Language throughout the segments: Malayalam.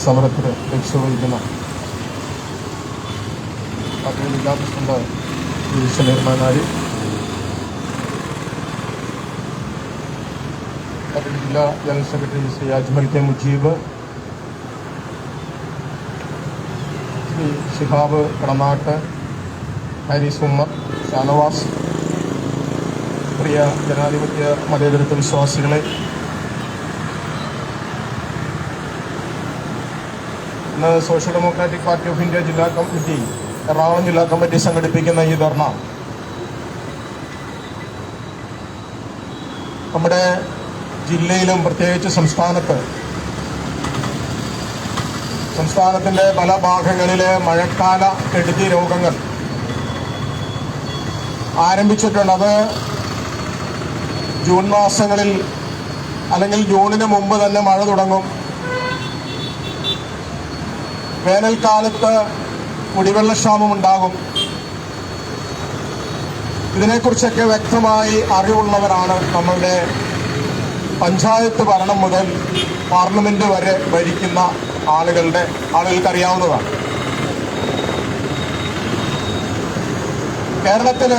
സമരത്തിന് ലക്ഷ്യവഹിക്കുന്ന വഹിക്കുന്ന പാർട്ടി ജില്ലാ ജില്ലാ general secretary Shri Ajmal K Mujeeb Shri Shihab Kadanad Haris Ummer Shanavas പ്രിയ ജനാധിപത്യ മതേതരത്വ വിശ്വാസികളെ ഇന്ന് social democratic party of India ജില്ലാ കമ്മിറ്റി എറണാകുളം ജില്ലാ കമ്മിറ്റി സംഘടിപ്പിക്കുന്ന ഈ ധർണ. നമ്മുടെ ജില്ലയിലും പ്രത്യേകിച്ച് സംസ്ഥാനത്ത് സംസ്ഥാനത്തിന്റെ പല ഭാഗങ്ങളിലെ മഴക്കാല കെടുതി രോഗങ്ങൾ ആരംഭിച്ചിട്ടുണ്ട് അത് ജൂൺ മാസങ്ങളിൽ അല്ലെങ്കിൽ ജൂണിന് മുമ്പ് തന്നെ മഴ തുടങ്ങും. വേനൽക്കാലത്ത് കുടിവെള്ളക്ഷാമം ഉണ്ടാകും. ഇതിനെക്കുറിച്ചൊക്കെ വ്യക്തമായി അറിവുള്ളവരാണ് നമ്മളുടെ പഞ്ചായത്ത് ഭരണം മുതൽ പാർലമെന്റ് വരെ ഭരിക്കുന്ന ആളുകളുടെ ആളുകൾക്ക് അറിയാവുന്നതാണ് കേരളത്തിൽ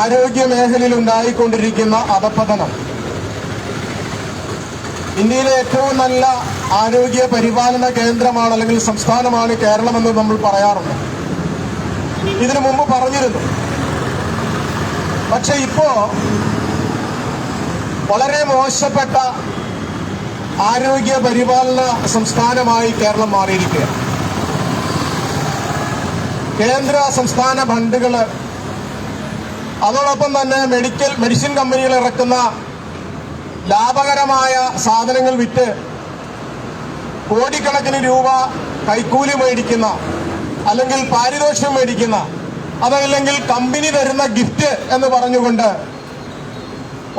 ആരോഗ്യ മേഖലയിൽ ഉണ്ടായിക്കൊണ്ടിരിക്കുന്ന അധപ്പതനം ഇന്ത്യയിലെ ഏറ്റവും നല്ല ആരോഗ്യ പരിപാലന കേന്ദ്രമാണ് അല്ലെങ്കിൽ സംസ്ഥാനമാണ് കേരളമെന്ന് നമ്മൾ പറയാറുണ്ട്. ഇതിനു മുമ്പ് പറഞ്ഞിരുന്നു. പക്ഷെ ഇപ്പോ വളരെ മോശപ്പെട്ട ആരോഗ്യ പരിപാലന സംസ്ഥാനമായി കേരളം മാറിയിരിക്കുകയാണ്. കേന്ദ്ര സംസ്ഥാന ഫണ്ടുകൾ അതോടൊപ്പം തന്നെ മെഡിക്കൽ മെഡിസിൻ കമ്പനികൾ ഇറക്കുന്ന ലാഭകരമായ സാധനങ്ങൾ വിറ്റ് കോടിക്കണക്കിന് രൂപ കൈക്കൂലി മേടിക്കുന്ന അല്ലെങ്കിൽ പാരിതോഷികം മേടിക്കുന്ന അതല്ലെങ്കിൽ കമ്പനി തരുന്ന ഗിഫ്റ്റ് എന്ന് പറഞ്ഞുകൊണ്ട്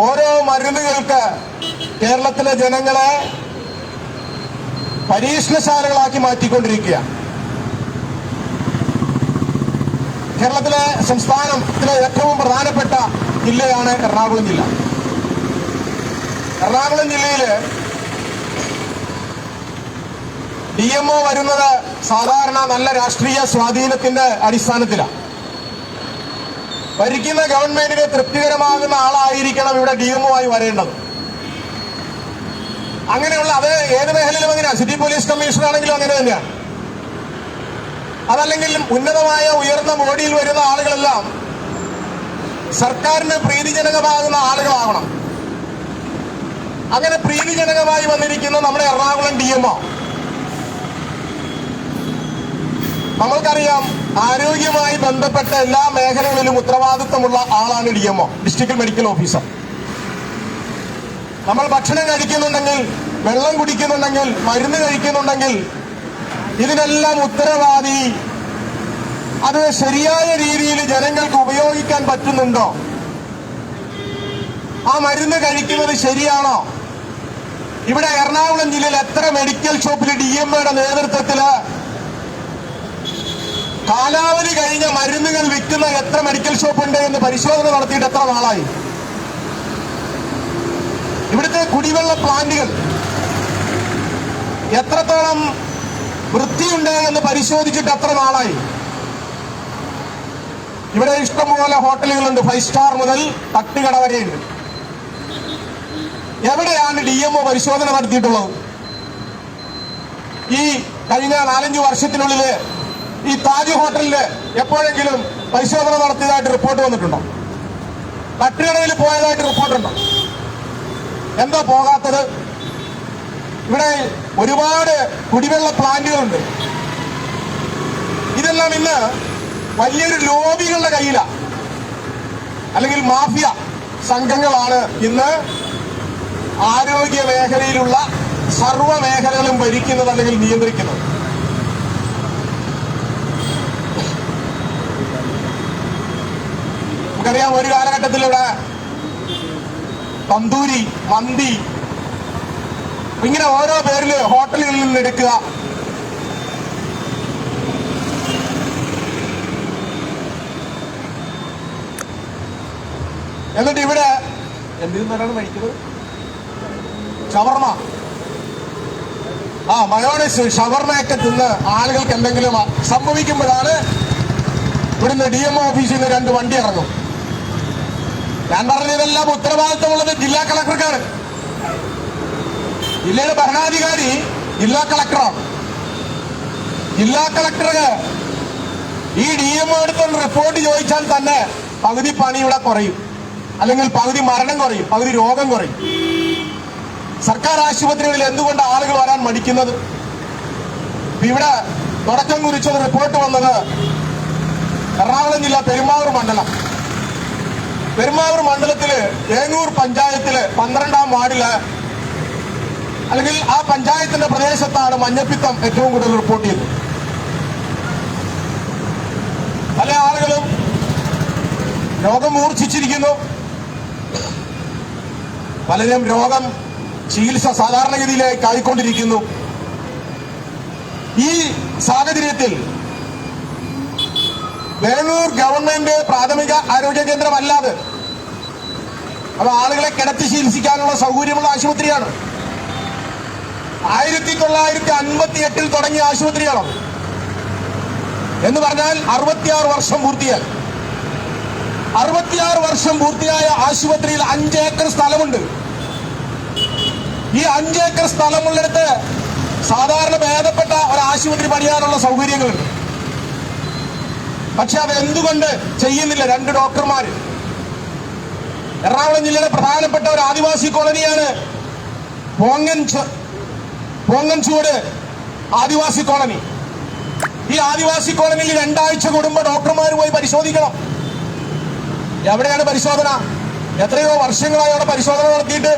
ഓരോ മരുന്നുകൾക്ക് കേരളത്തിലെ ജനങ്ങളെ പരീക്ഷണശാലകളാക്കി മാറ്റിക്കൊണ്ടിരിക്കുക കേരളത്തിലെ സംസ്ഥാനത്തിലെ ഏറ്റവും പ്രധാനപ്പെട്ട ജില്ലയാണ് എറണാകുളം ജില്ല. എറണാകുളം ജില്ലയിൽ ഡി എം ഒ വരുന്നത് സാധാരണ നല്ല രാഷ്ട്രീയ സ്വാധീനത്തിന്റെ അടിസ്ഥാനത്തിലാണ് ഭരിക്കുന്ന ഗവൺമെന്റിന് തൃപ്തികരമാകുന്ന ആളായിരിക്കണം ഇവിടെ ഡി എം ഒ ആയി വരേണ്ടത്. അങ്ങനെയുള്ള അത് ഏത് മേഖലയിലും അങ്ങനെയാണ് സിറ്റി പോലീസ് കമ്മീഷണർ ആണെങ്കിലും അങ്ങനെ തന്നെയാണ് അതല്ലെങ്കിൽ ഉന്നതമായ ഉയർന്ന ബോഡിയിൽ വരുന്ന ആളുകളെല്ലാം സർക്കാരിന് പ്രീതിജനകമാകുന്ന ആളുകളാവണം. അങ്ങനെ പ്രീതിജനകമായി വന്നിരിക്കുന്ന നമ്മുടെ എറണാകുളം ഡി എംഒ നമ്മൾക്കറിയാം ആരോഗ്യമായി ബന്ധപ്പെട്ട എല്ലാ മേഖലകളിലും ഉത്തരവാദിത്വമുള്ള ആളാണ് D M O district medical officer. നമ്മൾ ഭക്ഷണം കഴിക്കുന്നുണ്ടെങ്കിൽ വെള്ളം കുടിക്കുന്നുണ്ടെങ്കിൽ മരുന്ന് കഴിക്കുന്നുണ്ടെങ്കിൽ ഇതിനെല്ലാം ഉത്തരവാദി. അത് ശരിയായ രീതിയിൽ ജനങ്ങൾക്ക് ഉപയോഗിക്കാൻ പറ്റുന്നുണ്ടോ? ആ മരുന്ന് കഴിക്കുന്നത് ശരിയാണോ? ഇവിടെ എറണാകുളം ജില്ലയിൽ എത്ര മെഡിക്കൽ ഷോപ്പിൽ ഡി എം എയുടെ നേതൃത്വത്തിൽ കാലാവധി കഴിഞ്ഞ മരുന്നുകൾ വിൽക്കുന്ന എത്ര മെഡിക്കൽ ഷോപ്പ് ഉണ്ട് എന്ന് പരിശോധന നടത്തിയിട്ട് എത്ര നാളായി? ഇവിടുത്തെ കുടിവെള്ള പ്ലാന്റുകൾ എത്രത്തോളം വൃത്തിയുണ്ട് എന്ന് പരിശോധിച്ചിട്ട് എത്ര നാളായി? ഇവിടെ ഇഷ്ടംപോലെ ഹോട്ടലുകളുണ്ട്. ഫൈവ് സ്റ്റാർ മുതൽ തട്ടുകട വരെയുണ്ട്. എവിടെയാണ് ഡി എംഒ പരിശോധന നടത്തിയിട്ടുള്ളത്? ഈ കഴിഞ്ഞ നാലഞ്ച് വർഷത്തിനുള്ളിൽ ഈ താജ് ഹോട്ടലിൽ എപ്പോഴെങ്കിലും പരിശോധന നടത്തിയതായിട്ട് റിപ്പോർട്ട് വന്നിട്ടുണ്ടോ? തട്ടുകടയിൽ പോയതായിട്ട് റിപ്പോർട്ടുണ്ടോ? എന്താ പോകാത്തത്? ഇവിടെ ഒരുപാട് കുടിവെള്ള പ്ലാന്റുകളുണ്ട്. ഇതെല്ലാം ഇന്ന് വലിയൊരു ലോബികളുടെ കയ്യിലാണ് അല്ലെങ്കിൽ മാഫിയ സംഘങ്ങളാണ് ഇന്ന് ആരോഗ്യ മേഖലയിലുള്ള സർവ മേഖലകളും ഭരിക്കുന്നത് അല്ലെങ്കിൽ നിയന്ത്രിക്കുന്നത്? നമുക്കറിയാം ഒരു കാലഘട്ടത്തിൽ ഇവിടെ തന്തൂരി മന്തി ഇങ്ങനെ ഓരോ പേരിൽ ഹോട്ടലുകളിൽ നിന്ന് എടുക്കുക. എന്നിട്ട് ഇവിടെ എന്തിനും നിന്നാണ് കഴിക്കുന്നത് ഷവർമ. ആ മയോണൈസ് ഷവർമയൊക്കെ തിന്ന് ആളുകൾക്ക് എന്തെങ്കിലും സംഭവിക്കുമ്പോഴാണ് ഇവിടുന്ന് ഡി എം ഓഫീസിൽ നിന്ന് രണ്ട് വണ്ടി ഇറങ്ങും. ഞാൻ പറഞ്ഞതെല്ലാം ഉത്തരവാദിത്തമുള്ളത് ജില്ലാ കളക്ടർക്കാണ്. ജില്ലയുടെ ഭരണാധികാരി ജില്ലാ കളക്ടറാണ്. ജില്ലാ കളക്ടർക്ക് ഈ ഡി എം എടുത്തൊന്ന് റിപ്പോർട്ട് ചോദിച്ചാൽ തന്നെ പകുതി പണി ഇവിടെ കുറയും. അല്ലെങ്കിൽ പകുതി മരണം കുറയും പകുതി രോഗം കുറയും. സർക്കാർ ആശുപത്രികളിൽ എന്തുകൊണ്ട് ആളുകൾ വരാൻ മടിക്കുന്നത്? ഇവിടെ തുടക്കം കുറിച്ചത് റിപ്പോർട്ട് വന്നത് എറണാകുളം ജില്ല പെരുമാവൂർ മണ്ഡലം. പെരുമാവൂർ മണ്ഡലത്തിൽ ഏങ്ങൂർ പഞ്ചായത്തിൽ പന്ത്രണ്ടാം വാർഡിൽ അല്ലെങ്കിൽ ആ പഞ്ചായത്തിന്റെ പ്രദേശത്താണ് മഞ്ഞപ്പിത്തം ഏറ്റവും കൂടുതൽ റിപ്പോർട്ട് ചെയ്തത്. പല ആളുകളും രോഗം മൂർച്ഛിച്ചിരിക്കുന്നു. പലരും രോഗം ചികിത്സ സാധാരണഗതിയിലേക്ക് ആയിക്കൊണ്ടിരിക്കുന്നു ഈ സാഹചര്യത്തിൽ വേണൂർ ഗവൺമെന്റ് പ്രാഥമിക ആരോഗ്യ കേന്ദ്രമല്ലാതെ അത് ആളുകളെ കിടത്തി ചികിത്സിക്കാനുള്ള സൗകര്യമുള്ള ആശുപത്രിയാണ്. ആയിരത്തി തൊള്ളായിരത്തി അൻപത്തി എട്ടിൽ തുടങ്ങിയ ആശുപത്രിയാണ് എന്ന് പറഞ്ഞാൽ അറുപത്തിയാറ് വർഷം പൂർത്തിയായി. അറുപത്തിയാറ് വർഷം പൂർത്തിയായ ആശുപത്രിയിൽ അഞ്ച് ഏക്കർ സ്ഥലമുണ്ട്. ഈ അഞ്ചേക്കർ സ്ഥലമുള്ളിടത്ത് സാധാരണ ഭേദപ്പെട്ട ഒരു ആശുപത്രി പണിയാനുള്ള സൗകര്യങ്ങളുണ്ട്. പക്ഷെ അതെന്തുകൊണ്ട് ചെയ്യുന്നില്ല രണ്ട് ഡോക്ടർമാർ എറണാകുളം ജില്ലയിലെ പ്രധാനപ്പെട്ട ഒരു ആദിവാസി കോളനിയാണ് പോങ്ങൻ പോങ്ങൻ ചൂട് ആദിവാസി കോളനി. ഈ ആദിവാസി കോളനിയിൽ രണ്ടാഴ്ച കുടുംബ ഡോക്ടർമാർ പോയി പരിശോധിക്കണം. എവിടെയാണ് പരിശോധന? എത്രയോ വർഷങ്ങളായി അവിടെ പരിശോധന നടത്തിയിട്ട്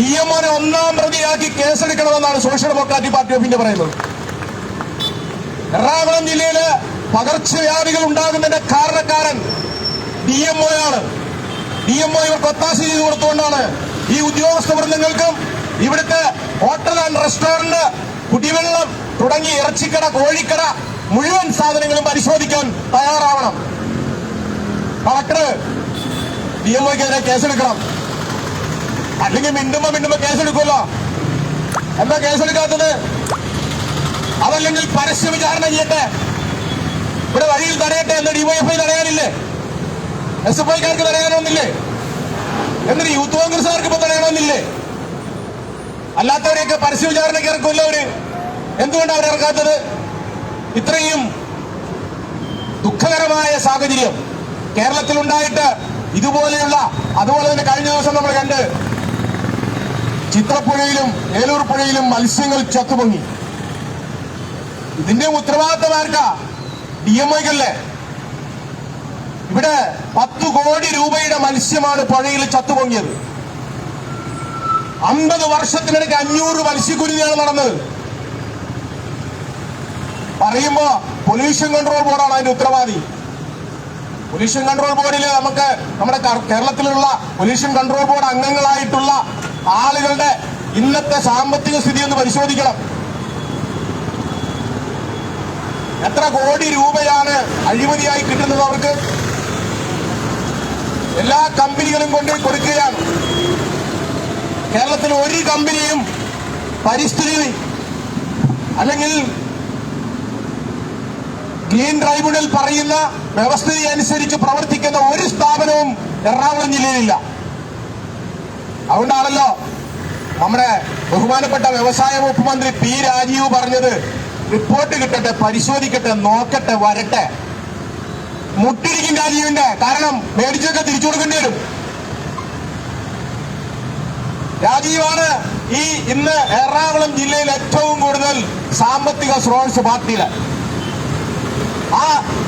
ഡി എംഒനെ ഒന്നാം പ്രതിയാക്കി കേസെടുക്കണമെന്നാണ് social democratic party of India പറയുന്നത്. എറണാകുളം ജില്ലയിൽ പകർച്ചവ്യാധികൾ ഉണ്ടാകുന്നതിന്റെ കാരണക്കാരൻ ഡി എംഒ ആണ് ഡി എം ഒ ഇവർക്ക് ഒത്താശ ചെയ്തു കൊടുത്തുകൊണ്ടാണ് ഈ ഉദ്യോഗസ്ഥ വൃന്ദങ്ങൾക്കും ഇവിടുത്തെ ഹോട്ടൽ ആൻഡ് റെസ്റ്റോറന്റ് കുടിവെള്ളം തുടങ്ങി ഇറച്ചിക്കട കോഴിക്കട മുഴുവൻ സാധനങ്ങളും പരിശോധിക്കാൻ തയ്യാറാവണം. കളക്ടർ ഡി എം ഒക്കെതിരെ കേസെടുക്കണം. അല്ലെങ്കിൽ മിണ്ടുമ്പോ മിണ്ടുമ്പോ കേസെടുക്കുമല്ലോ. എന്താ കേസെടുക്കാത്തത്? അതല്ലെങ്കിൽ പരസ്യ വിചാരണ ചെയ്യട്ടെ? ഇവിടെ വഴിയിൽ തടയട്ടെ എന്ന് ഡിവൈഎഫ്ഐ തടയാനില്ലേ? എസ് എഫ് ഐക്കാർക്ക് തടയാനൊന്നില്ലേ? എന്നിട്ട് യൂത്ത് കോൺഗ്രസ്സുകാർക്ക് ഇപ്പൊ തടയണമെന്നില്ലേ? അല്ലാത്തവരെയൊക്കെ പരസ്യ വിചാരണയ്ക്ക് ഇറക്കുമല്ലോ അവർ. എന്തുകൊണ്ടാണ് അവർ ഇറക്കാത്തത്? ഇത്രയും ദുഃഖകരമായ സാഹചര്യം കേരളത്തിൽ ഉണ്ടായിട്ട് ഇതുപോലെയുള്ള അതുപോലെ തന്നെ കഴിഞ്ഞ ദിവസം നമ്മൾ കണ്ട് ചിത്രപ്പുഴയിലും ഏലൂർ പുഴയിലും മത്സ്യങ്ങൾ ചത്തുപൊങ്ങി. ഇതിന്റെ ഉത്തരവാദിത്തം ആർക്കാ? ഡി എം ഐക്കല്ലേ ഇവിടെ പത്ത് കോടി രൂപയുടെ മത്സ്യമാണ് പുഴയിൽ ചത്തുപൊങ്ങിയത്. അമ്പത് വർഷത്തിനിടയ്ക്ക് അഞ്ഞൂറ് മത്സ്യക്കുരുതിയാണ് നടന്നത്. പറയുമ്പോ പൊല്യൂഷൻ കൺട്രോൾ ബോർഡാണ് അതിന്റെ ഉത്തരവാദി. പൊല്യൂഷൻ കൺട്രോൾ ബോർഡിൽ നമുക്ക് നമ്മുടെ കേരളത്തിലുള്ള പൊല്യൂഷൻ കൺട്രോൾ ബോർഡ് അംഗങ്ങളായിട്ടുള്ള ആളുകളുടെ ഇന്നത്തെ സാമ്പത്തിക സ്ഥിതി ഒന്ന് പരിശോധിക്കണം. എത്ര കോടി രൂപയാണ് അഴിമതിയായി കിട്ടുന്നത് അവർക്ക്? എല്ലാ കമ്പനികളും കൊണ്ട് കൊടുക്കുകയാണ്. കേരളത്തിൽ ഒരു കമ്പനിയും പരിസ്ഥിതി അല്ലെങ്കിൽ ഗ്രീൻ ട്രൈബ്യൂണൽ പറയുന്ന വ്യവസ്ഥയനുസരിച്ച് പ്രവർത്തിക്കുന്ന ഒരു സ്ഥാപനവും എറണാകുളം ജില്ലയിലില്ല അതുകൊണ്ടാണല്ലോ നമ്മുടെ ബഹുമാനപ്പെട്ട വ്യവസായ വകുപ്പ് മന്ത്രി പി രാജീവ് പറഞ്ഞത് റിപ്പോർട്ട് കിട്ടട്ടെ പരിശോധിക്കട്ടെ നോക്കട്ടെ വരട്ടെ. മുട്ടിരിക്കും രാജീവിന്റെ കാരണം മേടിച്ചൊക്കെ തിരിച്ചു കൊടുക്കേണ്ടി വരും. രാജീവാണ് ഈ ഇന്ന് എറണാകുളം ജില്ലയിൽ ഏറ്റവും കൂടുതൽ സാമ്പത്തിക സ്രോതസ് പാർട്ടിയിൽ ആ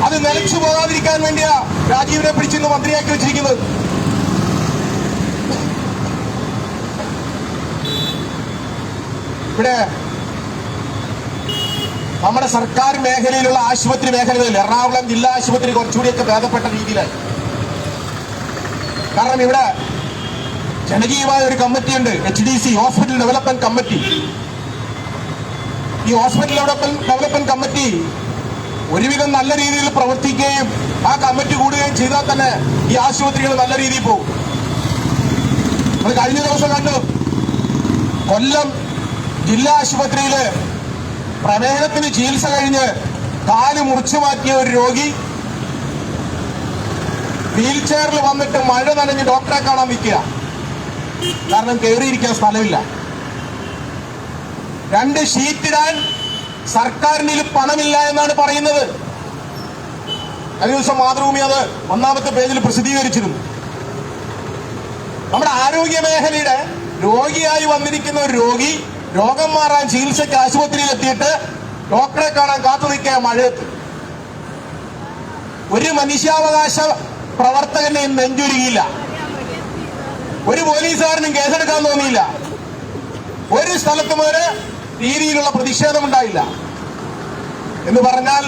അത് നിലച്ചു പോകാതിരിക്കാൻ വേണ്ടിയാ രാജീവിനെ പിടിച്ചിന്ന് മന്ത്രിയാക്കി വെച്ചിരിക്കുന്നത്. ഇവിടെ നമ്മുടെ സർക്കാർ മേഖലയിലുള്ള ആശുപത്രി മേഖലകളിൽ എറണാകുളം ജില്ലാ ആശുപത്രി കുറച്ചുകൂടിയൊക്കെ ഭേദപ്പെട്ട രീതിയിലായി. കാരണം ഇവിടെ ജനകീയമായ ഒരു കമ്മിറ്റിയുണ്ട് H D C hospital development committee ഈ ഹോസ്പിറ്റൽ ഡെവലപ്മെന്റ് കമ്മിറ്റി ഒരുവിധം നല്ല രീതിയിൽ പ്രവർത്തിക്കുകയും ആ കമ്മിറ്റി കൂടുകയും ചെയ്താൽ തന്നെ ഈ ആശുപത്രികൾ നല്ല രീതിയിൽ പോകും. നമ്മൾ കഴിഞ്ഞ ദിവസം കണ്ടു കൊല്ലം ജില്ലാ ആശുപത്രിയിൽ പ്രമേഹത്തിന് ചികിത്സ കഴിഞ്ഞ് കാൽ മുറിച്ചു മാറ്റിയ ഒരു രോഗി. വീൽ ചെയറിൽ വന്നിട്ട് മഴ നനഞ്ഞ് ഡോക്ടറെ കാണാൻ നിൽക്കുക. കാരണം കയറിയിരിക്കാൻ സ്ഥലമില്ല. രണ്ട് ഷീറ്റിടാൻ സർക്കാരിന് പണമില്ല എന്നാണ് പറയുന്നത്. കഴിഞ്ഞ ദിവസം മാതൃഭൂമി അത് ഒന്നാമത്തെ പേജിൽ പ്രസിദ്ധീകരിച്ചിരുന്നു. നമ്മുടെ ആരോഗ്യ മേഖലയുടെ രോഗിയായി വന്നിരിക്കുന്ന ഒരു രോഗി രോഗം മാറാൻ ചികിത്സയ്ക്ക് ആശുപത്രിയിൽ എത്തിയിട്ട് ഡോക്ടറെ കാണാൻ കാത്തു നിൽക്കുക മഴയത്ത്. ഒരു മനുഷ്യാവകാശ പ്രവർത്തകനെയും നെഞ്ചുരുകിയില്ല ഒരു പോലീസുകാരനും കേസെടുക്കാൻ തോന്നിയില്ല. ഒരു സ്ഥലത്തും ഒരു രീതിയിലുള്ള പ്രതിഷേധമുണ്ടായില്ല. എന്ന് പറഞ്ഞാൽ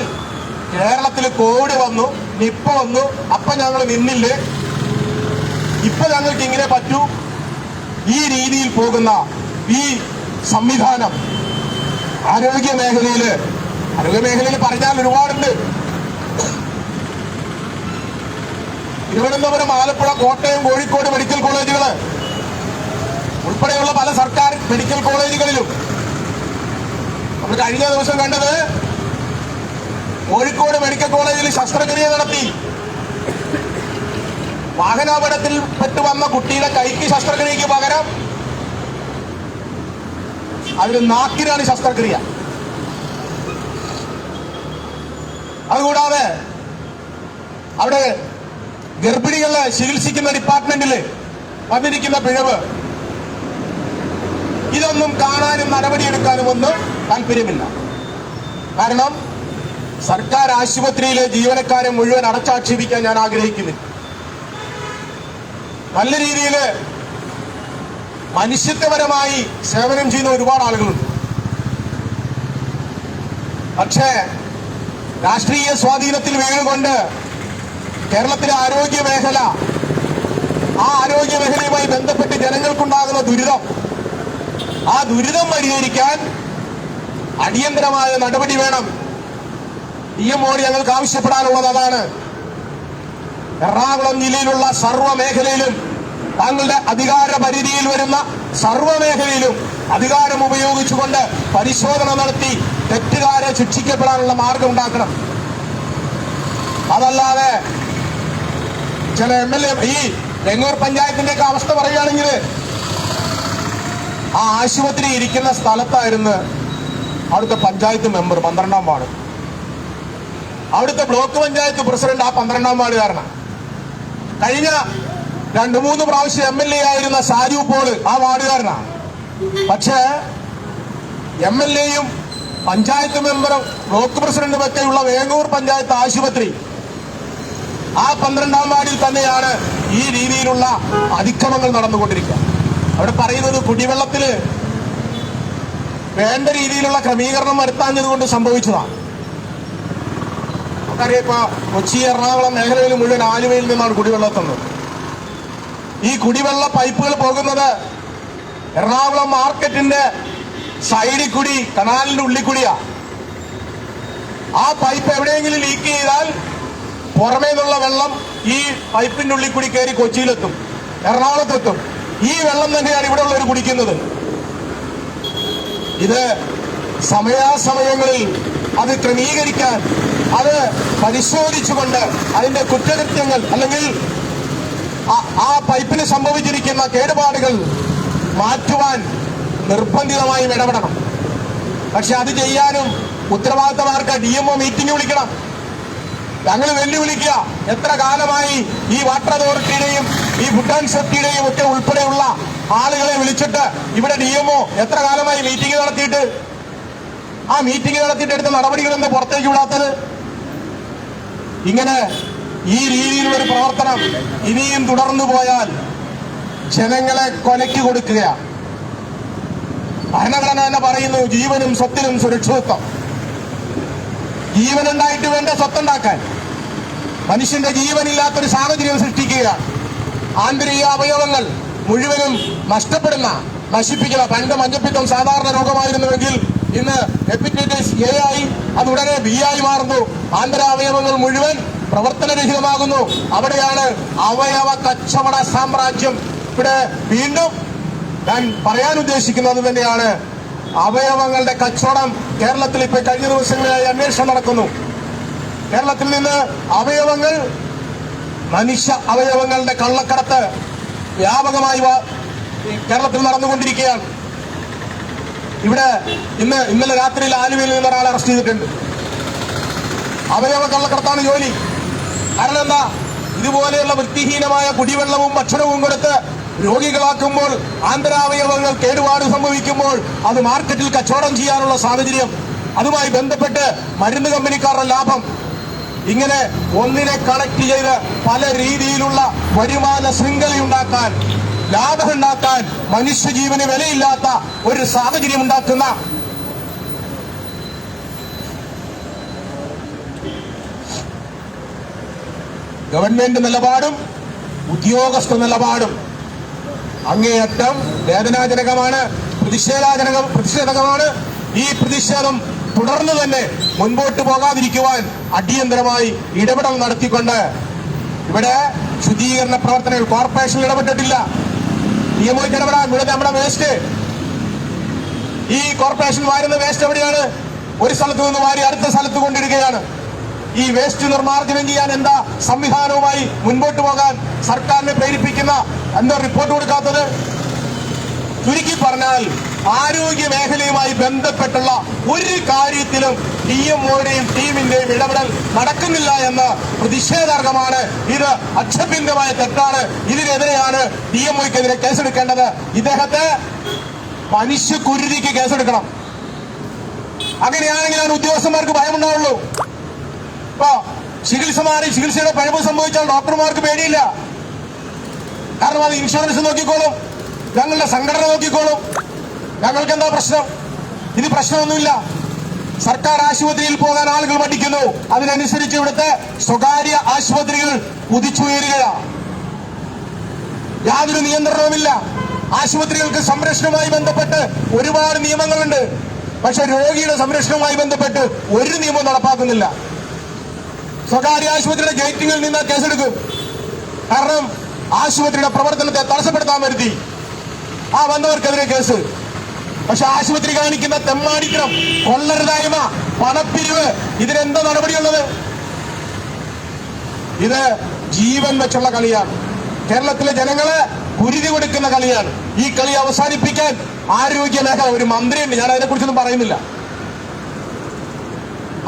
കേരളത്തിൽ കോവിഡ് വന്നു നിപ്പ വന്നു അപ്പൊ ഞങ്ങൾ നിന്നില്ലേ? ഇപ്പൊ ഞങ്ങൾക്ക് ഇങ്ങനെ പറ്റൂ? ഈ രീതിയിൽ പോകുന്ന ഈ സംവിധാനം. ആരോഗ്യ മേഖലയിൽ ആരോഗ്യ മേഖലയിൽ പറഞ്ഞാൽ ഒരുപാടുണ്ട്. തിരുവനന്തപുരം ആലപ്പുഴ കോട്ടയം കോഴിക്കോട് മെഡിക്കൽ കോളേജുകൾ ഉൾപ്പെടെയുള്ള പല സർക്കാർ മെഡിക്കൽ കോളേജുകളിലും നമ്മൾ കഴിഞ്ഞ ദിവസം കണ്ടത് കോഴിക്കോട് മെഡിക്കൽ കോളേജിൽ ശസ്ത്രക്രിയ നടത്തി. വാഹനാപകടത്തിൽ പെട്ടു വന്ന കുട്ടിയുടെ കൈക്ക് ശസ്ത്രക്രിയക്ക് പകരം അതിന് നാക്കിനാണ് ശസ്ത്രക്രിയ. അതുകൂടാതെ അവിടെ ഗർഭിണികളെ ചികിത്സിക്കുന്ന ഡിപ്പാർട്ട്മെന്റിൽ വന്നിരിക്കുന്ന പിഴവ്. ഇതൊന്നും കാണാനും നടപടിയെടുക്കാനും ഒന്നും താല്പര്യമില്ല. കാരണം സർക്കാർ ആശുപത്രിയിലെ ജീവനക്കാരെ മുഴുവൻ അടച്ചാക്ഷേപിക്കാൻ ഞാൻ ആഗ്രഹിക്കുന്നില്ല. നല്ല രീതിയിൽ മനുഷ്യത്വപരമായി സേവനം ചെയ്യുന്ന ഒരുപാട് ആളുകളുണ്ട്. പക്ഷേ രാഷ്ട്രീയ സ്വാധീനത്തിൽ വീണുകൊണ്ട് കേരളത്തിലെ ആരോഗ്യ മേഖല ആ ആരോഗ്യ മേഖലയുമായി ബന്ധപ്പെട്ട് ജനങ്ങൾക്കുണ്ടാകുന്ന ദുരിതം ആ ദുരിതം പരിഹരിക്കാൻ അടിയന്തരമായ നടപടി വേണം. ഡി എം മോഡി ഞങ്ങൾക്ക് ആവശ്യപ്പെടാനുള്ളത് അതാണ്. എറണാകുളം ജില്ലയിലുള്ള സർവ മേഖലയിലും താങ്കളുടെ അധികാര പരിധിയിൽ വരുന്ന സർവമേഖലയിലും അധികാരം ഉപയോഗിച്ചുകൊണ്ട് പരിശോധന നടത്തി തെറ്റുകാരെ ശിക്ഷിക്കപ്പെടാനുള്ള മാർഗം ഉണ്ടാക്കണം. അതല്ലാതെ ചില എം എൽ എ ഈ രംഗൂർ പഞ്ചായത്തിന്റെ ഒക്കെ അവസ്ഥ പറയുകയാണെങ്കിൽ ആ ആശുപത്രി ഇരിക്കുന്ന സ്ഥലത്തായിരുന്നു അവിടുത്തെ പഞ്ചായത്ത് മെമ്പർ പന്ത്രണ്ടാം വാർഡ്. അവിടുത്തെ ബ്ലോക്ക് പഞ്ചായത്ത് പ്രസിഡന്റ് ആ പന്ത്രണ്ടാം വാർഡുകാരനാണ് കഴിഞ്ഞ രണ്ടു മൂന്ന് പ്രാവശ്യം എം എൽ എ ആയിരുന്ന സാജു പോൾ ആ വാർഡുകാരനാണ്. പക്ഷേ എം എൽ എയും പഞ്ചായത്ത് മെമ്പറും ബ്ലോക്ക് പ്രസിഡന്റും ഒക്കെയുള്ള വേങ്ങൂർ പഞ്ചായത്ത് ആശുപത്രി ആ പന്ത്രണ്ടാം വാർഡിൽ തന്നെയാണ് ഈ രീതിയിലുള്ള അതിക്രമങ്ങൾ നടന്നുകൊണ്ടിരിക്കുക. അവിടെ പറയുന്നത് കുടിവെള്ളത്തിൽ വേണ്ട രീതിയിലുള്ള ക്രമീകരണം വരുത്താഞ്ഞത് കൊണ്ട് സംഭവിച്ചതാണ്. നമുക്കറിയാം ഇപ്പൊ കൊച്ചി എറണാകുളം മേഖലയിൽ മുഴുവൻ ആലുവയിൽ നിന്നാണ് കുടിവെള്ളം എത്തുന്നത് ഈ കുടിവെള്ള പൈപ്പുകൾ പോകുന്നത് എറണാകുളം മാർക്കറ്റിന്റെ സൈഡിൽ കൂടി കനാലിന്റെ ഉള്ളിക്കുടിയാ കൂടിയാ. ആ പൈപ്പ് എവിടെയെങ്കിലും ലീക്ക് ചെയ്താൽ പുറമേ നിന്നുള്ള വെള്ളം ഈ പൈപ്പിന്റെ ഉള്ളിൽ കൂടി കയറി കൊച്ചിയിലെത്തും എറണാകുളത്തെത്തും. ഈ വെള്ളം തന്നെയാണ് ഇവിടെ ഉള്ളവർ കുടിക്കുന്നത്. ഇത് സമയാസമയങ്ങളിൽ അത് ക്രമീകരിക്കാൻ അത് പരിശോധിച്ചുകൊണ്ട് അതിന്റെ കുറ്റകൃത്യങ്ങൾ അല്ലെങ്കിൽ ആ- പൈപ്പിന് സംഭവിച്ചിരിക്കുന്ന കേടുപാടുകൾ മാറ്റുവാൻ നിർബന്ധിതമായും ഇടപെടണം. പക്ഷെ അത് ചെയ്യാനും ഉത്തരവാദിത്തമാർക്ക് ഡി എം ഒ മീറ്റിംഗ് വിളിക്കണം. ഞങ്ങൾ വെല്ലുവിളിക്കുക എത്ര കാലമായി ഈ വാട്ടർ അതോറിറ്റിയുടെയും ഈ ഫുഡ് ആൻഡ് സേഫ്റ്റിയുടെയും ഒക്കെ ഉൾപ്പെടെയുള്ള ആളുകളെ വിളിച്ചിട്ട് ഇവിടെ ഡി എം ഒ എത്ര കാലമായി മീറ്റിംഗ് നടത്തിയിട്ട്? ആ മീറ്റിംഗ് നടത്തിയിട്ട് എടുത്ത നടപടികൾ എന്താ പുറത്തേക്ക് വിടാത്തത്? ഇങ്ങനെ ഈ രീതിയിലുള്ള ഒരു പ്രവർത്തനം ഇനിയും തുടർന്നു പോയാൽ ജനങ്ങളെ കൊലയ്ക്ക് കൊടുക്കുകയാണ് ഭരണഘടന തന്നെ പറയുന്നു ജീവനും സ്വത്തിനും സുരക്ഷിതത്വം. ജീവനുണ്ടായിട്ട് വേണ്ട സ്വത്തുണ്ടാക്കാൻ. മനുഷ്യന്റെ ജീവനില്ലാത്തൊരു സാഹചര്യം സൃഷ്ടിക്കുക ആന്തരിക അവയവങ്ങൾ മുഴുവനും നഷ്ടപ്പെടുന്ന നശിപ്പിക്കുന്ന പണ്ട് മഞ്ഞപ്പിത്തം സാധാരണ രോഗമായിരുന്നുവെങ്കിൽ ഇന്ന് ഹെപ്പറ്റൈറ്റിസ് എ ആയി അത് ഉടനെ ബി ആയി മാറുന്നു. ആന്തരാവയവങ്ങൾ മുഴുവൻ പ്രവർത്തനരഹിതമാകുന്നു. അവിടെയാണ് അവയവ കച്ചവട സാമ്രാജ്യം. ഇവിടെ വീണ്ടും ഞാൻ പറയാൻ ഉദ്ദേശിക്കുന്നത് തന്നെയാണ് അവയവങ്ങളുടെ കച്ചവടം കേരളത്തിൽ ഇപ്പൊ കഴിഞ്ഞ ദിവസങ്ങളിലായി അന്വേഷണം നടക്കുന്നു. കേരളത്തിൽ നിന്ന് അവയവങ്ങൾ മനുഷ്യ അവയവങ്ങളുടെ കള്ളക്കടത്ത് വ്യാപകമായി കേരളത്തിൽ നടന്നുകൊണ്ടിരിക്കുകയാണ്. ഇവിടെ ഇന്ന് ഇന്നലെ രാത്രിയിൽ ആലുവയിൽ നിന്ന് ഒരാളെ അറസ്റ്റ് ചെയ്തിട്ടുണ്ട്. അവയവ കള്ളക്കടത്താണ് ജോലി. കാരണം എന്താ? ഇതുപോലെയുള്ള വൃത്തിഹീനമായ കുടിവെള്ളവും ഭക്ഷണവും കൊടുത്ത് രോഗികളാക്കുമ്പോൾ ആന്തരാവയവങ്ങൾ കേടുപാട് സംഭവിക്കുമ്പോൾ അത് മാർക്കറ്റിൽ കച്ചവടം ചെയ്യാനുള്ള സാഹചര്യം. അതുമായി ബന്ധപ്പെട്ട് മരുന്ന് കമ്പനിക്കാരുടെ ലാഭം. ഇങ്ങനെ ഒന്നിനെ കണക്ട് ചെയ്ത് പല രീതിയിലുള്ള വരുമാന ശൃംഖലയുണ്ടാക്കാൻ ലാഭമുണ്ടാക്കാൻ മനുഷ്യജീവന് വിലയില്ലാത്ത ഒരു സാഹചര്യം ഉണ്ടാക്കുന്ന ഗവൺമെന്റ് നിലപാടും ഉദ്യോഗസ്ഥ നിലപാടും അങ്ങേയറ്റം വേദനാജനകമാണ് പ്രതിഷേധാജനക പ്രതിഷേധകമാണ്. ഈ പ്രതിഷേധം തുടർന്ന് തന്നെ മുൻപോട്ട് പോകാതിരിക്കുവാൻ അടിയന്തരമായി ഇടപെടൽ നടത്തിക്കൊണ്ട് ഇവിടെ ശുചീകരണ പ്രവർത്തനങ്ങൾ കോർപ്പറേഷൻ ഇടപെട്ടിട്ടില്ല. നിയമമായിട്ട് ഇടപെടാൻ ഇവിടെ നമ്മുടെ വേസ്റ്റ് ഈ കോർപ്പറേഷൻ വാരുന്ന വേസ്റ്റ് എവിടെയാണ്? ഒരു സ്ഥലത്ത് നിന്ന് വാരി അടുത്ത സ്ഥലത്ത് കൊണ്ടിരിക്കുകയാണ്. ഈ വേസ്റ്റ് നിർമ്മാർജനം ചെയ്യാൻ എന്താ സംവിധാനവുമായി മുൻപോട്ട് പോകാൻ സർക്കാരിനെ പ്രേരിപ്പിക്കുന്ന എന്താ റിപ്പോർട്ട് കൊടുക്കാത്തത്? ചുരുക്കി പറഞ്ഞാൽ ആരോഗ്യ മേഖലയുമായി ബന്ധപ്പെട്ടുള്ള ഒരു കാര്യത്തിലും ഡി എംഒയുടെയും ടീമിന്റെയും ഇടപെടൽ നടക്കുന്നില്ല എന്ന് പ്രതിഷേധാർഹമാണ്. ഇത് അക്ഷഭ്യന്തമായ തെറ്റാണ്. ഇതിനെതിരെയാണ് ഡി എംഒയ്ക്കെതിരെ കേസെടുക്കേണ്ടത്. ഇദ്ദേഹത്തെ മനുഷ്യ കുരുതിക്ക് കേസെടുക്കണം. അങ്ങനെയാണെങ്കിൽ ഞാൻ ഉദ്യോഗസ്ഥന്മാർക്ക് ഭയമുണ്ടാവുള്ളൂ. ഇപ്പൊ ചികിത്സ മാറി ചികിത്സയുടെ പഴവ് സംഭവിച്ചാൽ ഡോക്ടർമാർക്ക് പേടിയില്ല. കാരണം അത് ഇൻഷുറൻസ് നോക്കിക്കോളും. ഞങ്ങളുടെ സംഘടന നോക്കിക്കോളും. ഞങ്ങൾക്ക് എന്താ പ്രശ്നം? ഇത് പ്രശ്നമൊന്നുമില്ല. സർക്കാർ ആശുപത്രിയിൽ പോകാൻ ആളുകൾ മടിക്കുന്നു. അതിനനുസരിച്ച് ഇവിടുത്തെ സ്വകാര്യ ആശുപത്രികൾ കുതിച്ചുയരുകയാണ് യാതൊരു നിയന്ത്രണവുമില്ല. ആശുപത്രികൾക്ക് സംരക്ഷണവുമായി ബന്ധപ്പെട്ട് ഒരുപാട് നിയമങ്ങളുണ്ട്. പക്ഷെ രോഗിയുടെ സംരക്ഷണവുമായി ബന്ധപ്പെട്ട് ഒരു നിയമവും നടപ്പാക്കുന്നില്ല. സ്വകാര്യ ആശുപത്രിയുടെ ഗേറ്റിങ്ങിൽ നിന്ന് കേസെടുക്കും. കാരണം ആശുപത്രിയുടെ പ്രവർത്തനത്തെ തടസ്സപ്പെടുത്താൻ വരുത്തി. ആ വന്നവർക്കെതിരെ കേസ്. പക്ഷെ ആശുപത്രി കാണിക്കുന്ന തെമ്മാടിത്തരം കൊള്ളരുതായ്മ പണപ്പിരിവ് ഇതിനെന്താ നടപടിയുള്ളത്? ഇത് ജീവൻ വെച്ചുള്ള കളിയാണ്. കേരളത്തിലെ ജനങ്ങളെ കുരുതി കൊടുക്കുന്ന കളിയാണ്. ഈ കളി അവസാനിപ്പിക്കാൻ ആരോഗ്യ മേഖല ഒരു മന്ത്രിയുണ്ട്. ഞാൻ അതിനെക്കുറിച്ചൊന്നും പറയുന്നില്ല.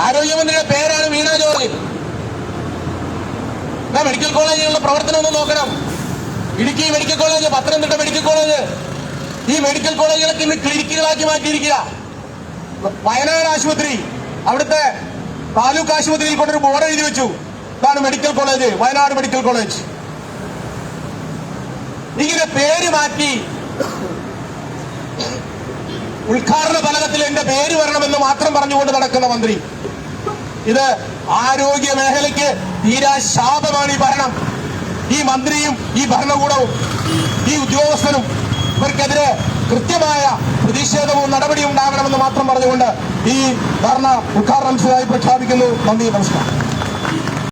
ആരോഗ്യമന്ത്രിയുടെ പേരാണ് വീണ ജോർജ്. എന്നാ മെഡിക്കൽ കോളേജിലുള്ള പ്രവർത്തനം ഒന്ന് നോക്കണം. Idukki medical college Pathanamthitta medical college ഈ മെഡിക്കൽ കോളേജുകളൊക്കെ ഇന്ന് ക്ലിനിക്കുകളാക്കി മാറ്റിയിരിക്കുക വയനാട് ആശുപത്രി അവിടുത്തെ താലൂക്ക് ആശുപത്രിയിൽ കൊണ്ടൊരു ബോർഡ് എഴുതി വെച്ചു. ഇതാണ് medical college Wayanad medical college ഇങ്ങനെ പേര് മാറ്റി ഉദ്ഘാടന ഫലകത്തിൽ എന്റെ പേര് വരണമെന്ന് മാത്രം പറഞ്ഞുകൊണ്ട് നടക്കുന്ന മന്ത്രി. ഇത് ആരോഗ്യ മേഖലയ്ക്ക് തീരാ ശാപമാണ് ഈ ഭരണം. ഈ മന്ത്രിയും ഈ ഭരണകൂടവും ഈ ഉദ്യോഗസ്ഥനും ഇവർക്കെതിരെ കൃത്യമായ പ്രതിഷേധവും നടപടിയും ഉണ്ടാകണമെന്ന് മാത്രം പറഞ്ഞുകൊണ്ട് ഈ ധർണ ഉദ്ഘാടനം ചെയ്തതായി പ്രഖ്യാപിക്കുന്നു. നന്ദി നമസ്കാരം.